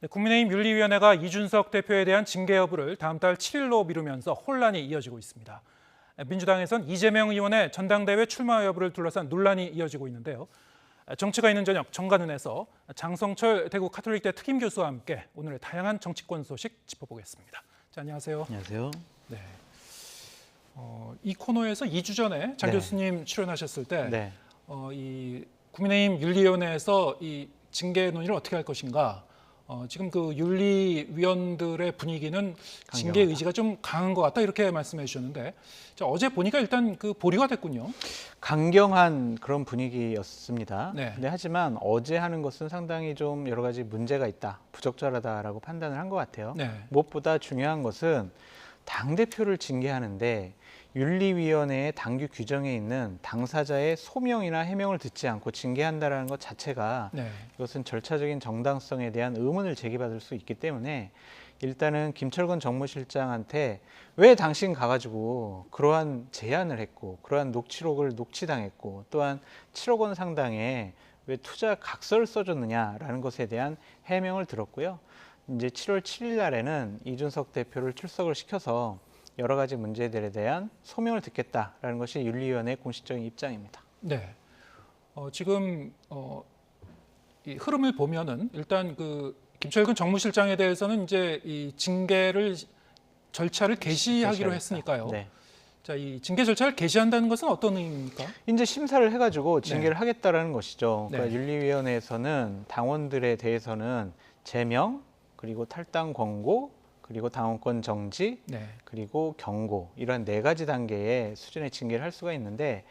네, 국민의힘 윤리위원회가 이준석 대표에 대한 징계 여부를 다음 달 7일로 미루면서 혼란이 이어지고 있습니다. 민주당에선 이재명 의원의 전당대회 출마 여부를 둘러싼 논란이 이어지고 있는데요. 정치가 있는 저녁 정관훈에서 장성철 대구 카톨릭대 특임 교수와 함께 오늘의 다양한 정치권 소식 짚어보겠습니다. 자, 안녕하세요. 안녕하세요. 네. 어, 이 코너에서 2주 전에 장 네. 교수님 출연하셨을 때 네. 어, 이 국민의힘 윤리위원회에서 이 징계 논의를 어떻게 할 것인가. 어, 지금 그 윤리위원들의 분위기는 징계. 의지가 좀 강한 것 같다 이렇게 말씀해 주셨는데 자, 어제 보니까 일단 그 보류가 됐군요. 강경한 그런 분위기였습니다. 네. 근데 하지만 어제 하는 것은 상당히 좀 여러 가지 문제가 있다, 부적절하다라고 판단을 한 것 같아요. 네. 무엇보다 중요한 것은 당 대표를 징계하는데 윤리위원회의 당규 규정에 있는 당사자의 소명이나 해명을 듣지 않고 징계한다라는 것 자체가 네. 이것은 절차적인 정당성에 대한 의문을 제기받을 수 있기 때문에 일단은 김철근 정무실장한테 왜 당신 가가지고 그러한 제안을 했고 그러한 녹취록을 녹취당했고 또한 7억 원 상당의 왜 투자 각서를 써줬느냐라는 것에 대한 해명을 들었고요. 이제 7월 7일 날에는 이준석 대표를 출석을 시켜서 여러 가지 문제들에 대한 소명을 듣겠다라는 것이 윤리위원회의 공식적인 입장입니다. 네. 어, 지금 어, 이 흐름을 보면은 일단 그 김철근 정무실장에 대해서는 이제 이 징계를 절차를 개시하기로 개시하겠다. 했으니까요. 네. 자, 이 징계 절차를 개시한다는 것은 어떤 의미입니까? 이제 심사를 해가지고 징계를 네. 하겠다라는 것이죠. 네. 그러니까 윤리위원회에서는 당원들에 대해서는 제명 그리고 탈당 권고 그리고 당원권 정지 네. 그리고 경고 이런 네 가지 단계의 수준의 징계를 할 수가 있는데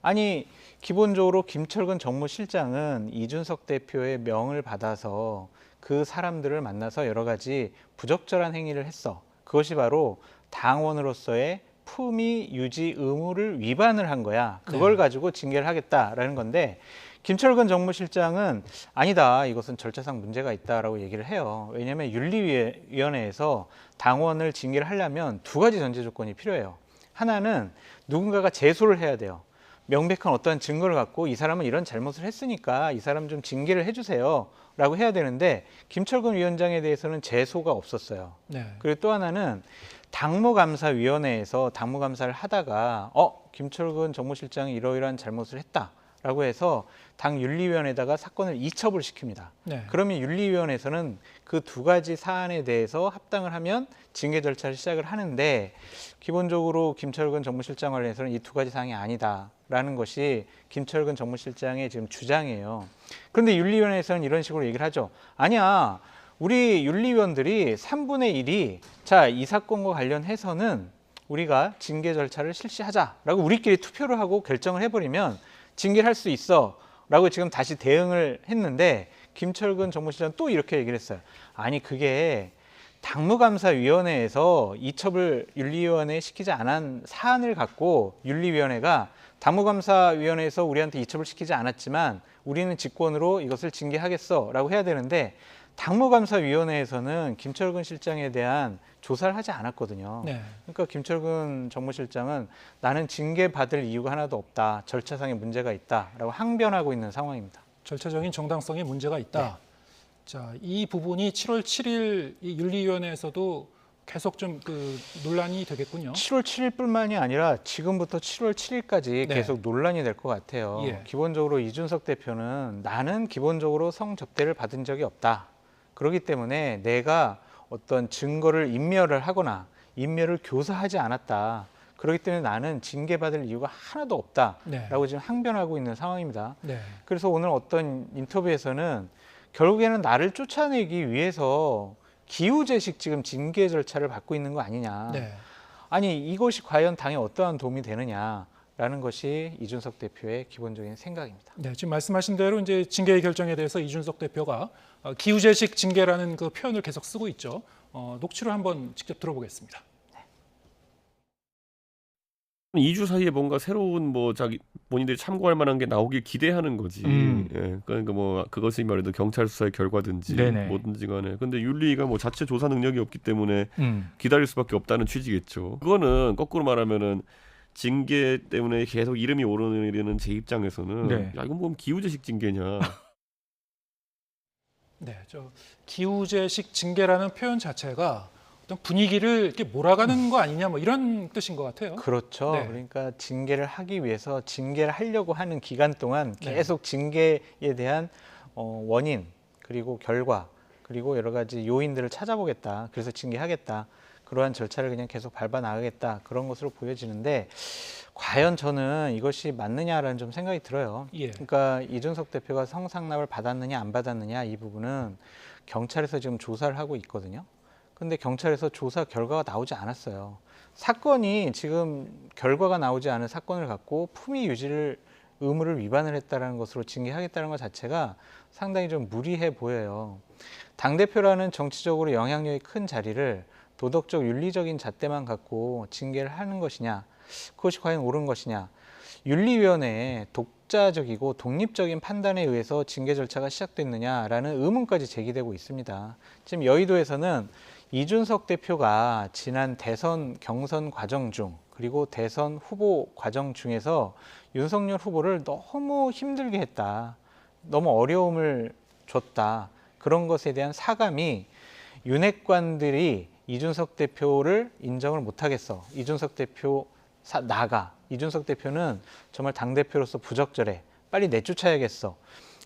아니 기본적으로 김철근 정무실장은 이준석 대표의 명을 받아서 그 사람들을 만나서 여러 가지 부적절한 행위를 했어. 그것이 바로 당원으로서의 품위 유지 의무를 위반을 한 거야. 그걸 네. 가지고 징계를 하겠다라는 건데 김철근 정무실장은 아니다. 이것은 절차상 문제가 있다라고 얘기를 해요. 왜냐하면 윤리위원회에서 당원을 징계를 하려면 두 가지 전제 조건이 필요해요. 하나는 누군가가 제소를 해야 돼요. 명백한 어떠한 증거를 갖고 이 사람은 이런 잘못을 했으니까 이 사람 좀 징계를 해주세요. 라고 해야 되는데 김철근 위원장에 대해서는 제소가 없었어요. 네. 그리고 또 하나는 당무감사위원회에서 당무감사를 하다가 어 김철근 정무실장이 이러이러한 잘못을 했다 라고 해서 당 윤리위원회에다가 사건을 이첩을 시킵니다. 네. 그러면 윤리위원회에서는 그 두 가지 사안에 대해서 합당을 하면 징계 절차를 시작을 하는데 기본적으로 김철근 정무실장 관련해서는 이 두 가지 사항이 아니다라는 것이 김철근 정무실장의 지금 주장이에요. 그런데 윤리위원회에서는 이런 식으로 얘기를 하죠. 아니야. 우리 윤리위원들이 3분의 1이 자, 이 사건과 관련해서는 우리가 징계 절차를 실시하자라고 우리끼리 투표를 하고 결정을 해버리면 징계를 할 수 있어. 라고 지금 다시 대응을 했는데 김철근 정무실장 또 이렇게 얘기를 했어요. 아니 그게 당무감사위원회에서 이첩을 윤리위원회에 시키지 않은 사안을 갖고 윤리위원회가 당무감사위원회에서 우리한테 이첩을 시키지 않았지만 우리는 직권으로 이것을 징계하겠어 라고 해야 되는데 당무감사위원회에서는 김철근 실장에 대한 조사를 하지 않았거든요. 네. 그러니까 김철근 정무실장은 나는 징계 받을 이유가 하나도 없다. 절차상의 문제가 있다라고 항변하고 있는 상황입니다. 절차적인 정당성에 문제가 있다. 네. 자, 이 부분이 7월 7일 이 윤리위원회에서도 계속 좀 그 논란이 되겠군요. 7월 7일뿐만이 아니라 지금부터 7월 7일까지 네. 계속 논란이 될 것 같아요. 예. 기본적으로 이준석 대표는 나는 기본적으로 성접대를 받은 적이 없다. 그렇기 때문에 내가 어떤 증거를 인멸을 하거나 인멸을 교사하지 않았다. 그렇기 때문에 나는 징계받을 이유가 하나도 없다라고 네. 지금 항변하고 있는 상황입니다. 네. 그래서 오늘 어떤 인터뷰에서는 결국에는 나를 쫓아내기 위해서 기후제식 지금 징계 절차를 받고 있는 거 아니냐. 네. 아니 이것이 과연 당에 어떠한 도움이 되느냐 라는 것이 이준석 대표의 기본적인 생각입니다. 네, 지금 말씀하신 대로 이제 징계 결정에 대해서 이준석 대표가 어, 기후제식 징계라는 그 표현을 계속 쓰고 있죠. 어, 녹취를 한번 직접 들어보겠습니다. 2주 사이에 뭔가 새로운 뭐 자기 본인들이 참고할 만한 게 나오길 기대하는 거지. 음. 예. 그러니까 뭐 그것이 말해도 경찰 수사의 결과든지 네네. 뭐든지 간에. 근데 윤리가 뭐 자체 조사 능력이 없기 때문에 음. 기다릴 수밖에 없다는 취지겠죠. 그거는 거꾸로 말하면은 징계 때문에 계속 이름이 오르는 제 입장에서는 네. 야 이건 뭐 기후제식 징계냐. 네, 저 기우제식 징계라는 표현 자체가 어떤 분위기를 이렇게 몰아가는 거 아니냐 뭐 이런 뜻인 것 같아요. 그렇죠. 네. 그러니까 징계를 하기 위해서 징계를 하려고 하는 기간 동안 네. 계속 징계에 대한 어, 원인 그리고 결과 그리고 여러 가지 요인들을 찾아보겠다. 그래서 징계하겠다. 그러한 절차를 그냥 계속 밟아 나가겠다. 그런 것으로 보여지는데 과연 저는 이것이 맞느냐라는 좀 생각이 들어요. 예. 그러니까 이준석 대표가 성상납을 받았느냐 안 받았느냐 이 부분은 경찰에서 지금 조사를 하고 있거든요. 근데 경찰에서 조사 결과가 나오지 않았어요. 사건이 지금 결과가 나오지 않은 사건을 갖고 품위 유지를 의무를 위반을 했다라는 것으로 징계하겠다는 것 자체가 상당히 좀 무리해 보여요. 당 대표라는 정치적으로 영향력이 큰 자리를 도덕적 윤리적인 잣대만 갖고 징계를 하는 것이냐, 그것이 과연 옳은 것이냐. 윤리위원회의 독자적이고 독립적인 판단에 의해서 징계 절차가 시작됐느냐라는 의문까지 제기되고 있습니다. 지금 여의도에서는 이준석 대표가 지난 대선 경선 과정 중 그리고 대선 후보 과정 중에서 윤석열 후보를 너무 힘들게 했다. 너무 어려움을 줬다. 그런 것에 대한 사감이 윤핵관들이 이준석 대표를 인정을 못하겠어. 이준석 대표 사, 나가. 이준석 대표는 정말 당대표로서 부적절해. 빨리 내쫓아야겠어.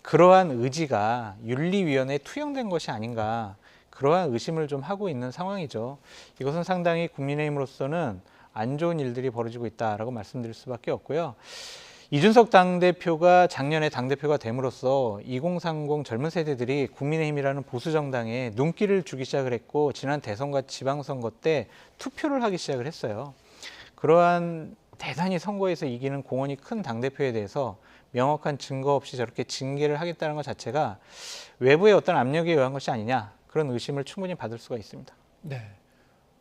그러한 의지가 윤리위원회에 투영된 것이 아닌가. 그러한 의심을 좀 하고 있는 상황이죠. 이것은 상당히 국민의힘으로서는 안 좋은 일들이 벌어지고 있다라고 말씀드릴 수밖에 없고요. 이준석 당대표가 작년에 당대표가 됨으로써 2030 젊은 세대들이 국민의힘이라는 보수 정당에 눈길을 주기 시작을 했고 지난 대선과 지방선거 때 투표를 하기 시작을 했어요. 그러한 대단히 선거에서 이기는 공헌이 큰 당대표에 대해서 명확한 증거 없이 저렇게 징계를 하겠다는 것 자체가 외부의 어떤 압력에 의한 것이 아니냐 그런 의심을 충분히 받을 수가 있습니다. 네.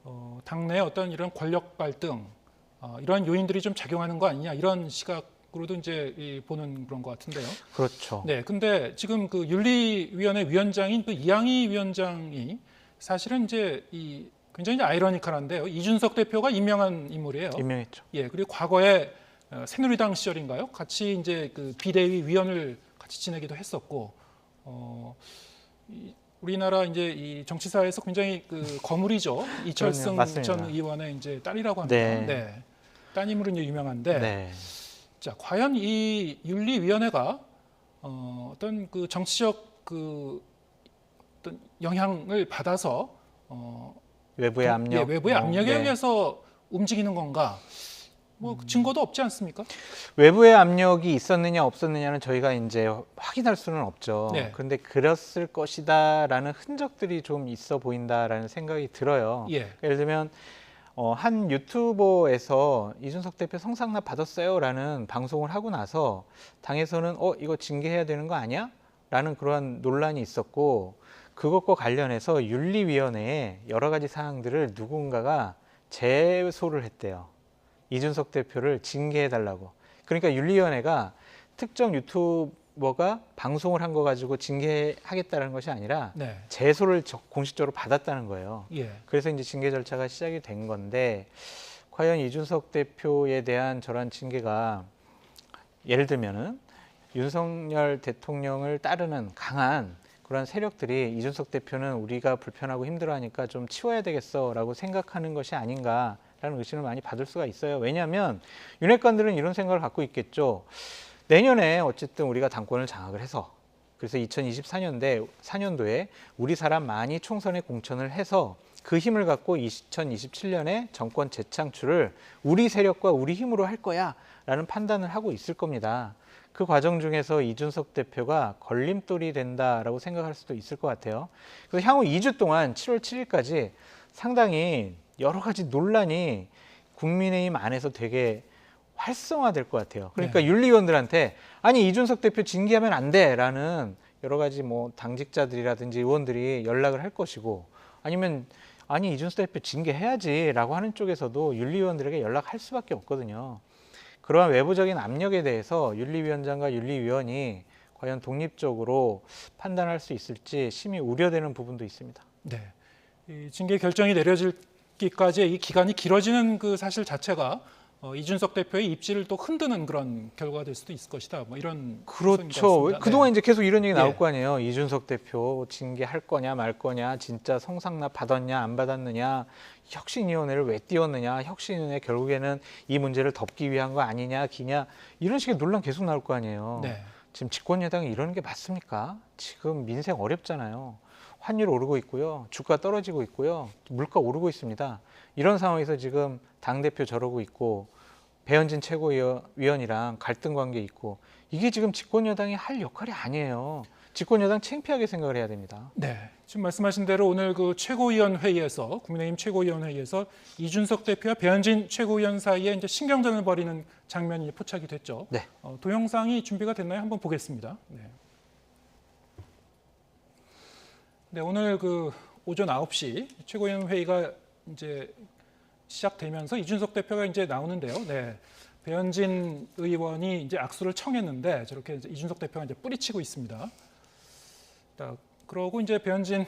어, 당내 어떤 이런 권력 갈등 어, 이러한 요인들이 좀 작용하는 거 아니냐 이런 시각 으로도 이제 이, 보는 그런 것 같은데요. 그렇죠. 네, 근데 지금 그 윤리위원회 위원장인 그 이양희 위원장이 사실은 이제 이 굉장히 아이러니컬한데요. 이준석 대표가 임명한 인물이에요. 임명했죠. 예, 그리고 과거에 어, 새누리당 시절인가요? 같이 이제 그 비대위 위원을 같이 지내기도 했었고, 어, 이, 우리나라 이제 이 정치사에서 굉장히 그 거물이죠. 이철승. 전 의원의 이제 딸이라고 합니다. 네. 네. 따님으로 이제 유명한데, 네. 자 과연 이 윤리위원회가 어, 어떤 그 정치적 그 어떤 영향을 받아서 어, 외부의 동- 압력, 예, 외부의 뭐, 압력에 네. 의해서 움직이는 건가? 뭐 증거도 없지 않습니까? 외부의 압력이 있었느냐 없었느냐는 저희가 이제 확인할 수는 없죠. 네. 그런데 그랬을 것이다라는 흔적들이 좀 있어 보인다라는 생각이 들어요. 예. 예를 들면 어, 한 유튜버에서 이준석 대표 성상납 받았어요라는 방송을 하고 나서 당에서는 어 이거 징계해야 되는 거 아니야? 라는 그러한 논란이 있었고 그것과 관련해서 윤리위원회에 여러 가지 사항들을 누군가가 제소를 했대요. 이준석 대표를 징계해 달라고. 그러니까 윤리위원회가 특정 유튜 버가 방송을 한 거 가지고 징계하겠다는 것이 아니라 네. 제소를 적- 공식적으로 받았다는 거예요. 예. 그래서 이제 징계 절차가 시작이 된 건데 과연 이준석 대표에 대한 저런 징계가 예를 들면은 윤석열 대통령을 따르는 강한 그런 세력들이 이준석 대표는 우리가 불편하고 힘들어하니까 좀 치워야 되겠어라고 생각하는 것이 아닌가라는 의심을 많이 받을 수가 있어요. 왜냐하면 윤핵관들은 이런 생각을 갖고 있겠죠. 내년에 어쨌든 우리가 당권을 장악을 해서 그래서 2024년대 4년도에 우리 사람 많이 총선에 공천을 해서 그 힘을 갖고 2027년에 정권 재창출을 우리 세력과 우리 힘으로 할 거야라는 판단을 하고 있을 겁니다. 그 과정 중에서 이준석 대표가 걸림돌이 된다라고 생각할 수도 있을 것 같아요. 그래서 향후 2주 동안 7월 7일까지 상당히 여러 가지 논란이 국민의힘 안에서 되게 활성화될 것 같아요. 그러니까 윤리위원들한테 아니 이준석 대표 징계하면 안 돼라는 여러 가지 뭐 당직자들이라든지 의원들이 연락을 할 것이고 아니면 아니 이준석 대표 징계해야지라고 하는 쪽에서도 윤리위원들에게 연락할 수밖에 없거든요. 그러한 외부적인 압력에 대해서 윤리위원장과 윤리위원이 과연 독립적으로 판단할 수 있을지 심히 우려되는 부분도 있습니다. 네. 이 징계 결정이 내려지기까지의 이 기간이 길어지는 그 사실 자체가 어, 이준석 대표의 입지를 또 흔드는 그런 결과가 될 수도 있을 것이다. 뭐 이런 그렇죠. 것 그동안 같습니다. 이제 계속 이런 얘기 나올 예. 거 아니에요. 이준석 대표 징계 할 거냐 말 거냐, 진짜 성상납 받았냐 안 받았느냐, 혁신위원회를 왜 띄웠느냐, 혁신위원회 결국에는 이 문제를 덮기 위한 거 아니냐, 기냐 이런 식의 논란 계속 나올 거 아니에요. 네. 지금 집권 여당이 이러는 게 맞습니까? 지금 민생 어렵잖아요. 환율 오르고 있고요. 주가 떨어지고 있고요. 물가 오르고 있습니다. 이런 상황에서 지금 당 대표 저러고 있고 배현진 최고위원이랑 갈등 관계 있고 이게 지금 집권 여당이 할 역할이 아니에요. 집권 여당 창피하게 생각을 해야 됩니다. 네. 지금 말씀하신 대로 오늘 그 최고위원 회의에서 국민의힘 최고위원 회의에서 이준석 대표와 배현진 최고위원 사이에 이제 신경전을 벌이는 장면이 포착이 됐죠. 네. 어, 동영상이 준비가 됐나요? 한번 보겠습니다. 네. 네, 오늘 그 오전 9시 최고위원 회의가 이제 시작되면서 이준석 대표가 이제 나오는데요. 네. 배현진 의원이 이제 악수를 청했는데 저렇게 이제 이준석 대표가 이제 뿌리치고 있습니다. 딱 그러고 이제 배현진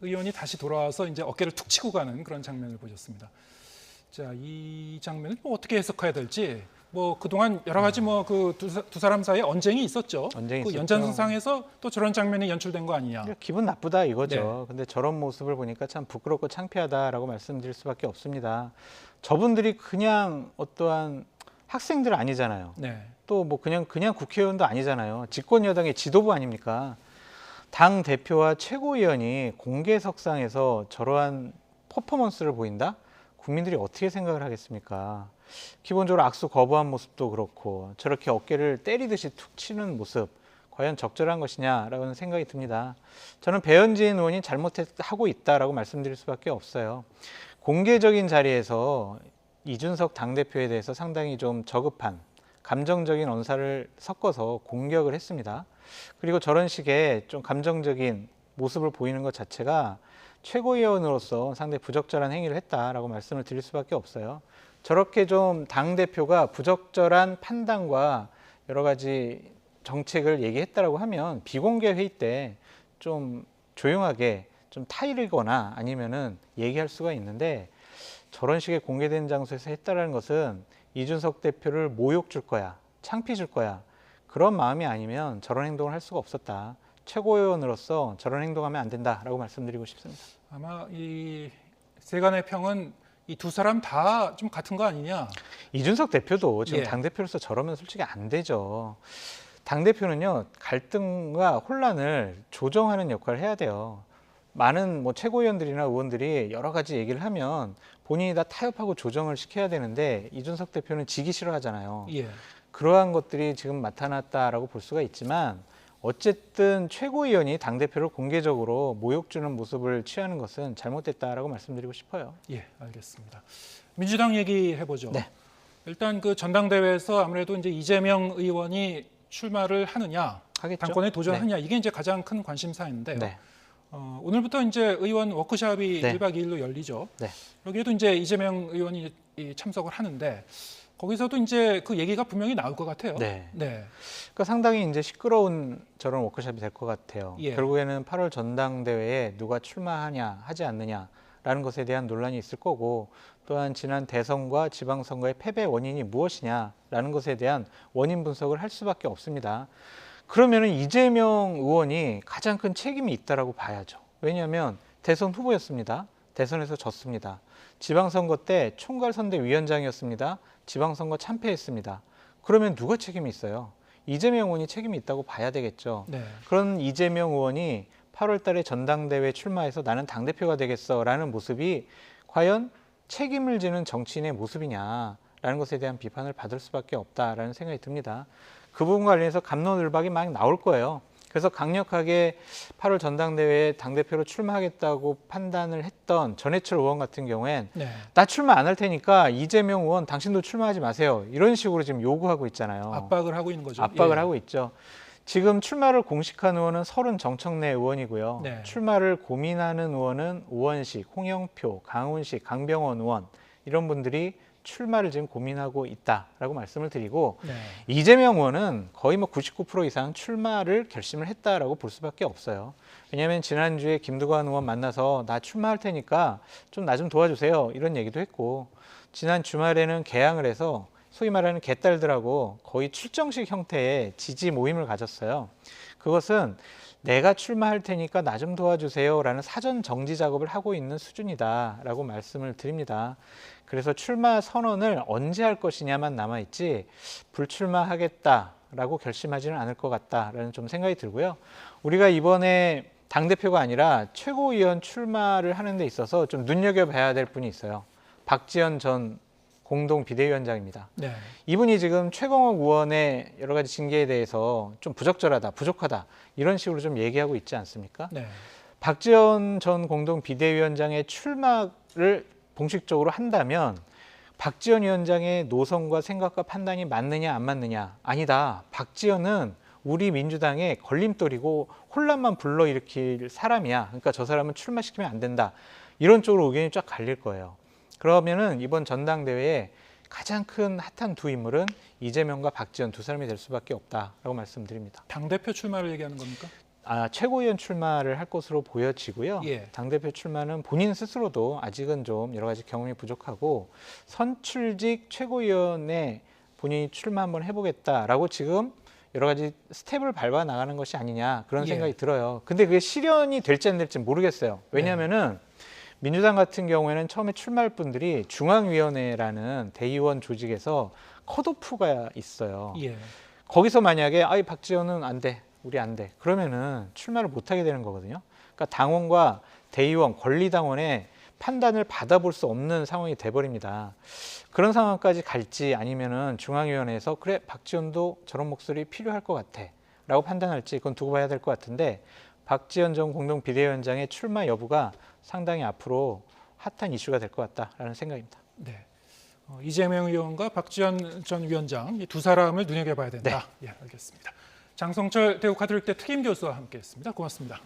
의원이 다시 돌아와서 이제 어깨를 툭 치고 가는 그런 장면을 보셨습니다. 자, 이 장면을 뭐 어떻게 해석해야 될지 뭐 그동안 여러 가지 뭐그두 사람 사이에 언쟁이 있었죠. 언쟁이 그 있었죠. 연장선상에서 또 저런 장면이 연출된 거 아니냐. 기분 나쁘다 이거죠. 네. 근데 저런 모습을 보니까 참 부끄럽고 창피하다라고 말씀드릴 수밖에 없습니다. 저분들이 그냥 어떠한 학생들 아니잖아요. 네. 또 뭐 그냥 그냥 국회의원도 아니잖아요. 집권 여당의 지도부 아닙니까? 당 대표와 최고위원이 공개석상에서 저러한 퍼포먼스를 보인다? 국민들이 어떻게 생각을 하겠습니까? 기본적으로 악수 거부한 모습도 그렇고 저렇게 어깨를 때리듯이 툭 치는 모습 과연 적절한 것이냐라는 생각이 듭니다. 저는 배현진 의원이 잘못하고 있다라고 말씀드릴 수밖에 없어요. 공개적인 자리에서 이준석 당대표에 대해서 상당히 좀 저급한 감정적인 언사를 섞어서 공격을 했습니다. 그리고 저런 식의 좀 감정적인 모습을 보이는 것 자체가 최고위원으로서 상당히 부적절한 행위를 했다라고 말씀을 드릴 수밖에 없어요. 저렇게 좀 당 대표가 부적절한 판단과 여러 가지 정책을 얘기했다라고 하면 비공개 회의 때 좀 조용하게 좀 타이르거나 아니면은 얘기할 수가 있는데 저런 식의 공개된 장소에서 했다라는 것은 이준석 대표를 모욕 줄 거야, 창피 줄 거야. 그런 마음이 아니면 저런 행동을 할 수가 없었다. 최고위원으로서 저런 행동하면 안 된다라고 말씀드리고 싶습니다. 아마 이 세간의 평은 이 두 사람 다 좀 같은 거 아니냐. 이준석 대표도 지금 예. 당 대표로서 저러면 솔직히 안 되죠. 당 대표는요 갈등과 혼란을 조정하는 역할을 해야 돼요. 많은 뭐 최고위원들이나 의원들이 여러 가지 얘기를 하면 본인이 다 타협하고 조정을 시켜야 되는데 이준석 대표는 지기 싫어하잖아요. 예. 그러한 것들이 지금 나타났다라고 볼 수가 있지만 어쨌든 최고위원이 당 대표를 공개적으로 모욕 주는 모습을 취하는 것은 잘못됐다라고 말씀드리고 싶어요. 예, 알겠습니다. 민주당 얘기해 보죠. 네. 일단 그 전당대회에서 아무래도 이제 이재명 의원이 출마를 하느냐, 하겠죠? 당권에 도전하느냐 이게 이제 가장 큰 관심사인데요. 네. 어, 오늘부터 이제 의원 워크숍이 네. 1박 2일로 열리죠. 네. 여기에도 이제 이재명 의원이 이 참석을 하는데 거기서도 이제 그 얘기가 분명히 나올 것 같아요. 네. 네. 그러니까 상당히 이제 시끄러운 저런 워크숍이 될 것 같아요. 예. 결국에는 8월 전당대회에 누가 출마하냐 하지 않느냐라는 것에 대한 논란이 있을 거고 또한 지난 대선과 지방선거의 패배 원인이 무엇이냐라는 것에 대한 원인 분석을 할 수밖에 없습니다. 그러면은 이재명 의원이 가장 큰 책임이 있다라고 봐야죠. 왜냐하면 대선 후보였습니다. 대선에서 졌습니다. 지방선거 때 총괄선대위원장이었습니다. 지방선거 참패했습니다. 그러면 누가 책임이 있어요? 이재명 의원이 책임이 있다고 봐야 되겠죠. 네. 그런 이재명 의원이 8월 달에 전당대회 출마해서 나는 당대표가 되겠어라는 모습이 과연 책임을 지는 정치인의 모습이냐라는 것에 대한 비판을 받을 수밖에 없다라는 생각이 듭니다. 그 부분 관련해서 감론을박이 많이 나올 거예요. 그래서 강력하게 8월 전당대회에 당대표로 출마하겠다고 판단을 했던 전해철 의원 같은 경우엔 네. 나 출마 안 할 테니까 이재명 의원 당신도 출마하지 마세요. 이런 식으로 지금 요구하고 있잖아요. 압박을 하고 있는 거죠. 압박을 예. 하고 있죠. 지금 출마를 공식한 의원은 서른 정청래 의원이고요. 네. 출마를 고민하는 의원은 우원식, 홍영표, 강훈식, 강병원 의원 이런 분들이 출마를 지금 고민하고 있다라고 말씀을 드리고 네. 이재명 의원은 거의 뭐 99% 이상 출마를 결심을 했다라고 볼 수밖에 없어요. 왜냐하면 지난주에 김두관 의원 만나서 나 출마할 테니까 좀 나좀 도와주세요 이런 얘기도 했고 지난 주말에는 개항을 해서 소위 말하는 개딸들하고 거의 출정식 형태의 지지 모임을 가졌어요. 그것은 내가 출마할 테니까 나 좀 도와주세요 라는 사전 정지 작업을 하고 있는 수준이다 라고 말씀을 드립니다. 그래서 출마 선언을 언제 할 것이냐만 남아 있지 불출마하겠다 라고 결심하지는 않을 것 같다라는 좀 생각이 들고요. 우리가 이번에 당 대표가 아니라 최고위원 출마를 하는 데 있어서 좀 눈여겨봐야 될 분이 있어요. 박지원 전 공동 비대위원장입니다. 네. 이분이 지금 최강욱 의원의 여러 가지 징계에 대해서 좀 부적절하다, 부족하다 이런 식으로 좀 얘기하고 있지 않습니까? 네. 박지원 전 공동 비대위원장의 출마를 공식적으로 한다면 박지원 위원장의 노선과 생각과 판단이 맞느냐 안 맞느냐 아니다. 박지원은 우리 민주당의 걸림돌이고 혼란만 불러일으킬 사람이야. 그러니까 저 사람은 출마시키면 안 된다. 이런 쪽으로 의견이 쫙 갈릴 거예요. 그러면은 이번 전당대회에 가장 큰 핫한 두 인물은 이재명과 박지원 두 사람이 될 수밖에 없다라고 말씀드립니다. 당 대표 출마를 얘기하는 겁니까? 아, 최고위원 출마를 할 것으로 보여지고요. 예. 당대표 출마는 본인 스스로도 아직은 좀 여러 가지 경험이 부족하고 선출직 최고위원에 본인이 출마 한번 해보겠다라고 지금 여러 가지 스텝을 밟아 나가는 것이 아니냐 그런 예. 생각이 들어요. 근데 그게 실현이 될지 안 될지 모르겠어요. 왜냐하면은 민주당 같은 경우에는 처음에 출마할 분들이 중앙위원회라는 대의원 조직에서 컷오프가 있어요. 예. 거기서 만약에 아이 박지원은 안 돼. 우리 안 돼. 그러면은 출마를 못 하게 되는 거거든요. 그러니까 당원과 대의원, 권리당원의 판단을 받아볼 수 없는 상황이 돼 버립니다. 그런 상황까지 갈지 아니면은 중앙위원회에서 그래 박지원도 저런 목소리 필요할 것 같아 라고 판단할지 그건 두고 봐야 될 것 같은데 박지원 전 공동 비대위원장의 출마 여부가 상당히 앞으로 핫한 이슈가 될 것 같다라는 생각입니다. 네. 어, 이재명 의원과 박지원 전 위원장 이두 사람을 눈여겨봐야 된다. 예, 알겠습니다. 장성철 대우 카톨릭대 특임 교수와 함께했습니다. 고맙습니다.